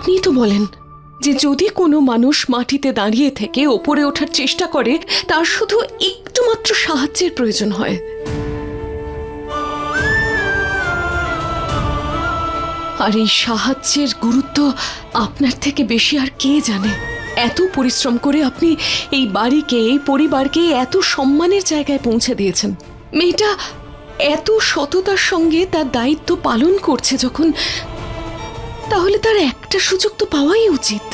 আপনিই তো বলেন যে যদি কোনো মানুষ মাটিতে দাঁড়িয়ে থেকে ওপরে ওঠার চেষ্টা করে, তার শুধু একটু মাত্র সাহায্যের প্রয়োজন হয়। আর এই সাহায্যের গুরুত্ব আপনার থেকে বেশি আর কে জানে? এত পরিশ্রম করে আপনি এই বাড়িকে, এই পরিবারকে এত সম্মানের জায়গায় পৌঁছে দিয়েছেন। মেয়েটা এত সততার সঙ্গে তার দায়িত্ব পালন করছে যখন তাহলে তার একটা সুযোগ তো পাওয়াই উচিত।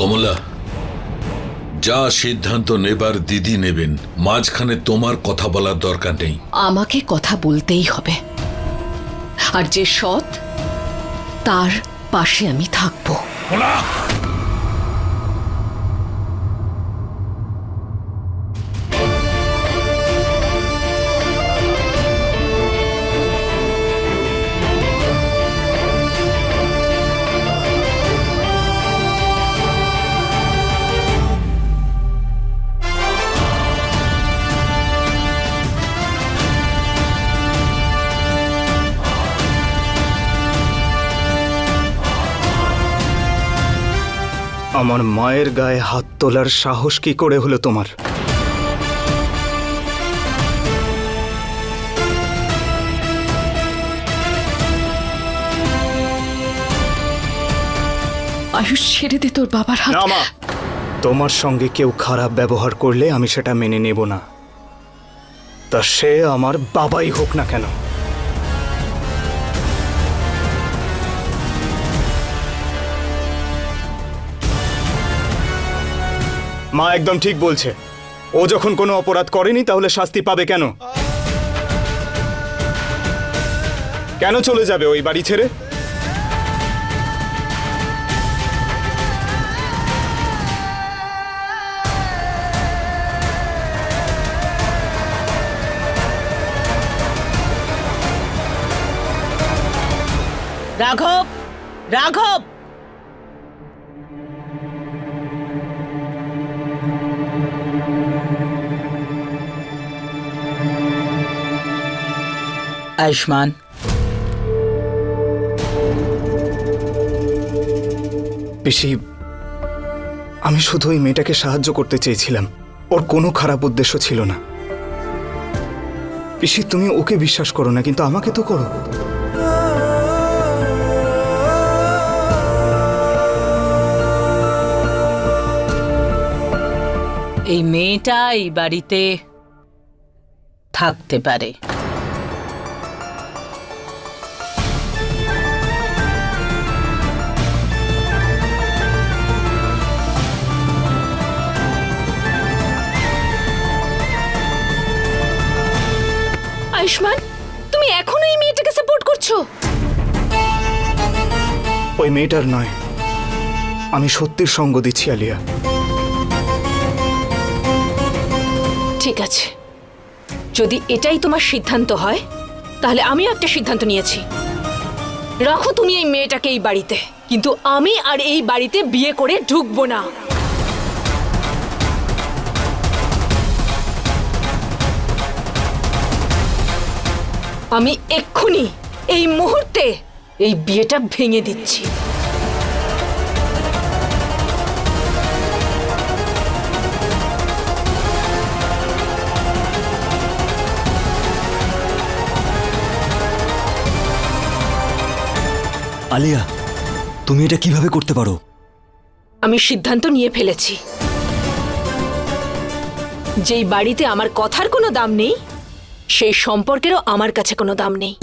কমলা যা সিদ্ধান্ত নেবার দিদি নেবেন মাঝখানে তোমার কথা বলার দরকার নেই। আমাকে কথা বলতেই হবে। আর যে সৎ তার পাশে আমি থাকব। আমার মায়ের গায়ে হাত তোলার সাহস কি করে হলো তোমার? আয়ুষ ছেড়ে দে তোর বাবার হাত। না মা। তোমার সঙ্গে কেউ খারাপ ব্যবহার করলে আমি সেটা মেনে নেব না। তা সে আমার বাবাই হোক না কেন। মা একদম ঠিক বলছে। ও যখন কোনো অপরাধ করেনি, তাহলে শাস্তি পাবে কেন? কেন চলে যাবে ওই বাড়ি ছেড়ে? রাঘব রাঘব! আয়ুষ্মান পিসি আমি শুধু ওই মেয়েটাকে সাহায্য করতে চেয়েছিলাম। ওর কোনো খারাপ উদ্দেশ্য ছিল না। পিসি তুমি ওকে বিশ্বাস করো না কিন্তু আমাকে তো করো। এই মেয়েটা এই বাড়িতে থাকতে পারে। আয়ুষ্মান তুমি এখনও এই মেয়েটাকে সাপোর্ট করছ? ওই মেয়েটার নয় আমি সত্যির সঙ্গ দিচ্ছি আলিয়া। ঠিক আছে। যদি এটাই তোমার সিদ্ধান্ত হয় তাহলে আমিও একটা সিদ্ধান্ত নিয়েছি। রাখো তুমি এই মেয়েটাকে এই বাড়িতে কিন্তু আমি আর এই বাড়িতে বিয়ে করে ঢুকবো না। আমি এক্ষুনি এই মুহূর্তে এই বিয়েটা ভেঙে দিচ্ছি। আলিয়া তুমি এটা কীভাবে করতে পারো? আমি সিদ্ধান্ত নিয়ে ফেলেছি। যেই বাড়িতে আমার কথার কোনো দাম নেই সেই সম্পর্কেরও আমার কাছে কোনো দাম নেই।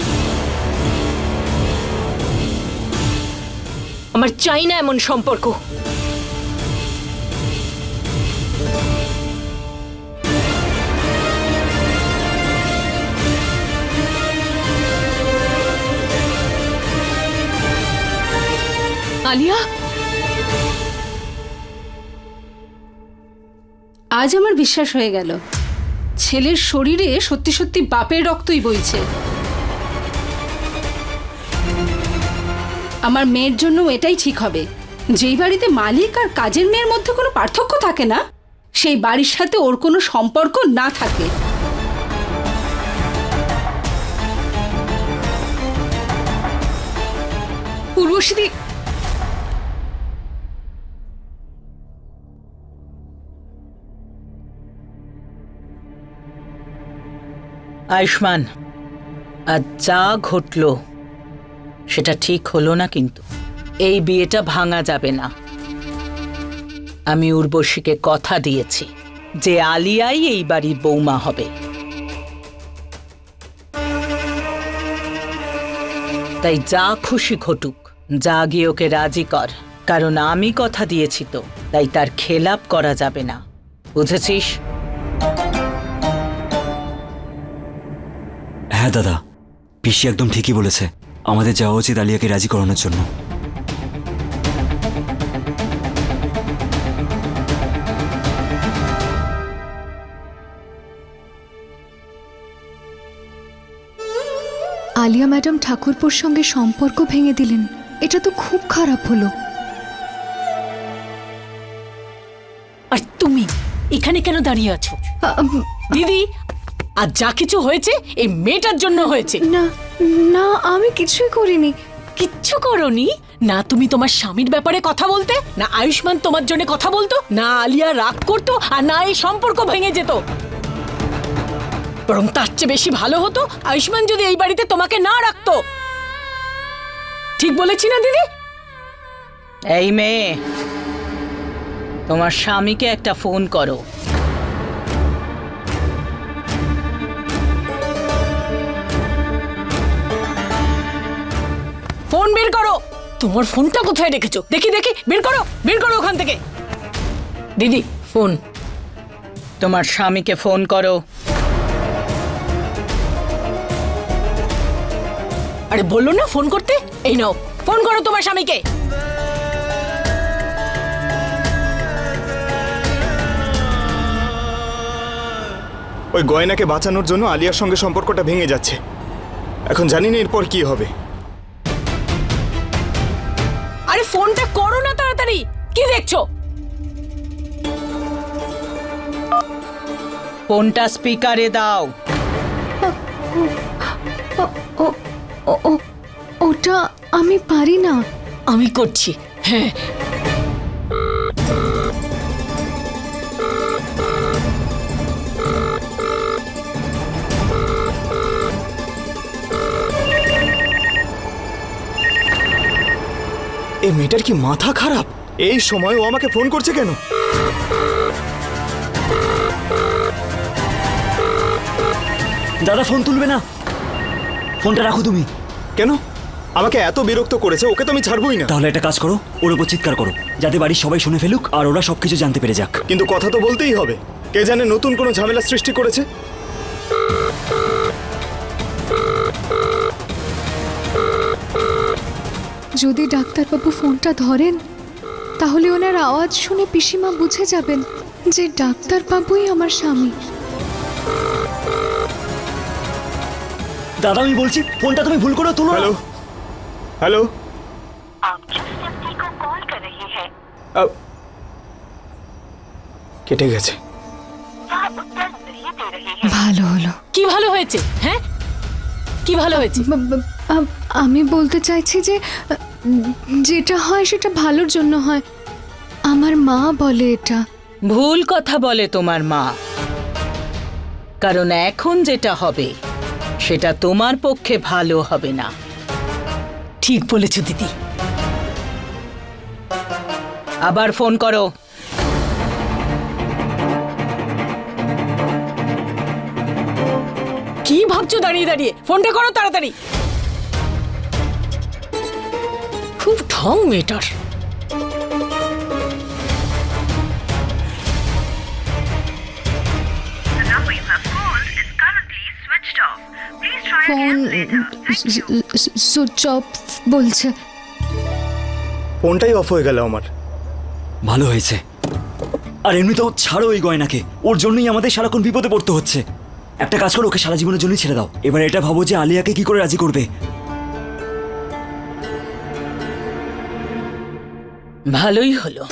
আমার চাই না এমন সম্পর্ক। আলিয়া? আজ আমার বিশ্বাস হয়ে গেল। ছেলের শরীরে সত্যি সত্যি বাপের রক্তই বইছে। আমার মেয়ের জন্য এটাই ঠিক হবে। যেই বাড়িতে মালিক আর কাজের মেয়ের মধ্যে কোনো পার্থক্য থাকে না, সেই বাড়ির সাথে ওর কোনো সম্পর্ক না থাকে। উর্বশীদি আয়ুষ্মান আর যা ঘটলো সেটা ঠিক হলো না কিন্তু। এই বিয়েটা ভাঙা যাবে না। আমি উর্বশীকে কথা দিয়েছি যে আলিয়াই এই বাড়ির বৌমা হবে। তাই যা খুশি ঘটুক, যা গিয়ে ওকে রাজি কর। কারণ আমি কথা দিয়েছি তো, তাই তার খেলাপ করা যাবে না। বুঝেছিস? হ্যাঁ দাদা। পিসি একদম ঠিকই বলেছে। আমাদের যাওয়া উচিত আলিয়াকে রাজি করানোর জন্য। আলিয়া ম্যাডাম ঠাকুরপুর সঙ্গে সম্পর্ক ভেঙে দিলেন। এটা তো খুব খারাপ হলো। আর তুমি এখানে কেন দাঁড়িয়ে আছো? দিদি আর যা কিছু হয়েছে এই মেয়েটার জন্য হয়েছে। না না আমি কিছুই করিনি। কিচ্ছু করনি? না তুমি তোমার স্বামীর ব্যাপারে কথা বলতে না আয়ুষ্মান তোমার জন্য কথা বলতো না আলিয়া রাগ করতো আর না এই সম্পর্ক ভেঙে যেত। বরং তার চেয়ে বেশি ভালো হতো আয়ুষ্মান যদি এই বাড়িতে তোমাকে না রাখতো। ঠিক বলেছি না দিদি? এই মেয়ে তোমার স্বামীকে একটা ফোন করো। তোমার ফোনটা কোথায় রেখেছো? দেখি দেখি বের করো বের করো ওখান থেকে। দিদি ফোন। তোমার স্বামীকে ফোন করো। আরে বলল না ফোন করতে? এই নাও ফোন করো তোমার স্বামীকে। ওই গয়নাকে বাঁচানোর জন্য আলিয়ার সঙ্গে সম্পর্কটা ভেঙে যাচ্ছে। এখন জানি না এরপর কি হবে। ফোনটা স্পিকারে দাও। ও ও- ও ওটা আমি পারি না। আমি করছি হ্যাঁ। এই মেয়েটার কি মাথা খারাপ? এই সময় ও আমাকে ফোন করছে কেন? দাদা ফোন তুলবে না। ফোনটা রাখো তুমি। কেন? আমাকে এত বিরক্ত করেছে ওকে তো আমি ছাড়বই না। তাহলে একটা কাজ করো ওর উপর চিৎকার করো যাতে বাড়ির সবাই শুনে ফেলুক আর ওরা সবকিছু জানতে পেরে যাক। কিন্তু কথা তো বলতেই হবে। কে জানে নতুন কোনো ঝামেলা সৃষ্টি করেছে? যদি ডাক্তারবাবু ফোনটা ধরেন তাহলে ওনার আওয়াজ শুনে পিসিমা বুঝে যাবেন যে ডাক্তারবাবুই আমার স্বামী। দাদা আমি বলছি ফোনটা তুমি ভুল করে তুলো হ্যালো? হ্যালো? কেটে গেছে। ভালো হলো। কি ভালো হয়েছে হ্যাঁ? কি ভালো হয়েছে? আমি বলতে চাইছি যে যেটা হয় সেটা ভালোর জন্য হয়। আমার মা বলে এটা। ভুল কথা বলে তোমার মা। কারণ এখন যেটা হবে সেটা তোমার পক্ষে ভালো হবে না। ঠিক বলেছ, দিদি। আবার ফোন করো। কি ভাবছ দাঁড়িয়ে দাঁড়িয়ে? ফোনটা করো তাড়াতাড়ি। খুব ঢং মেয়েটার। সুইচ অফ বলছে। ফোনটাই অফ হয়ে গেল আমার। ভালো হয়েছে। আর এমনিতেও ছাড়ো ওই গয়নাকে। ওর জন্যই আমাদের সারাক্ষণ বিপদে পড়তে হচ্ছে। একটা কাজ করো ওকে সারা জীবনের জন্যই ছেড়ে দাও। এবার এটা ভাবো যে আলিয়াকে কি করে রাজি করবে। ভালোই হলো।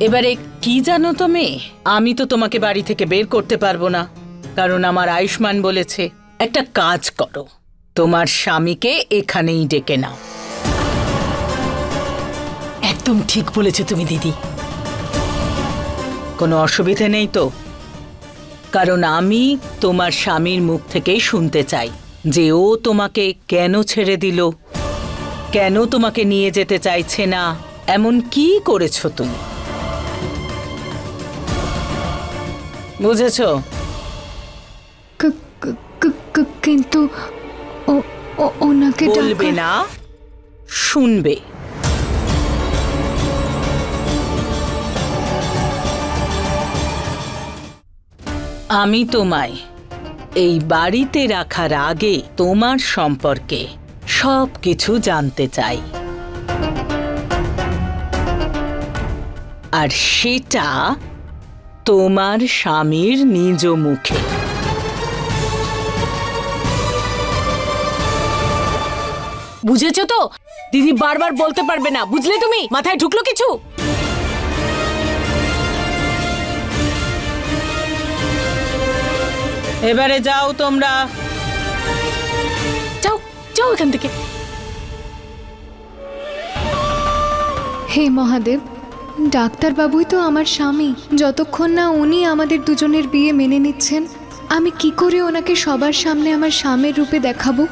এবারে কি জানো তো মেয়ে? আমি তো তোমাকে বাড়ি থেকে বের করতে পারব না। কারণ আমার আয়ুষ্মান বলেছে একটা কাজ করো। তোমার স্বামীকে এখানেই ডেকে নাও। একদম ঠিক বলেছ তুমি দিদি। কোনো অসুবিধে নেই তো? কারণ আমি তোমার স্বামীর মুখ থেকেই শুনতে চাই যে ও তোমাকে কেন ছেড়ে দিল কেন তোমাকে নিয়ে যেতে চাইছে না এমন কি করেছ তুমি? বুঝেছ? কিন্তু ওনাকে বলবে না, শুনবে। আমি তোমায় এই বাড়িতে রাখার আগে তোমার সম্পর্কে সব কিছু জানতে চাই। আর সেটা তোমার স্বামীর নিজ মুখে। বুঝেছ তো? দিদি বারবার বলতে পারবে না বুঝলে তুমি? মাথায় ঢুকলো কিছু? এবারে যাও তোমরা। যাও যাও এখান থেকে। হে মহাদেব ডাক্তারবাবুই তো আমার স্বামী। যতক্ষণ না উনি আমাদের দুজনের বিয়ে মেনে নিচ্ছেন আমি কি করে ওনাকে সবার সামনে আমার স্বামীর রূপে দেখাবো?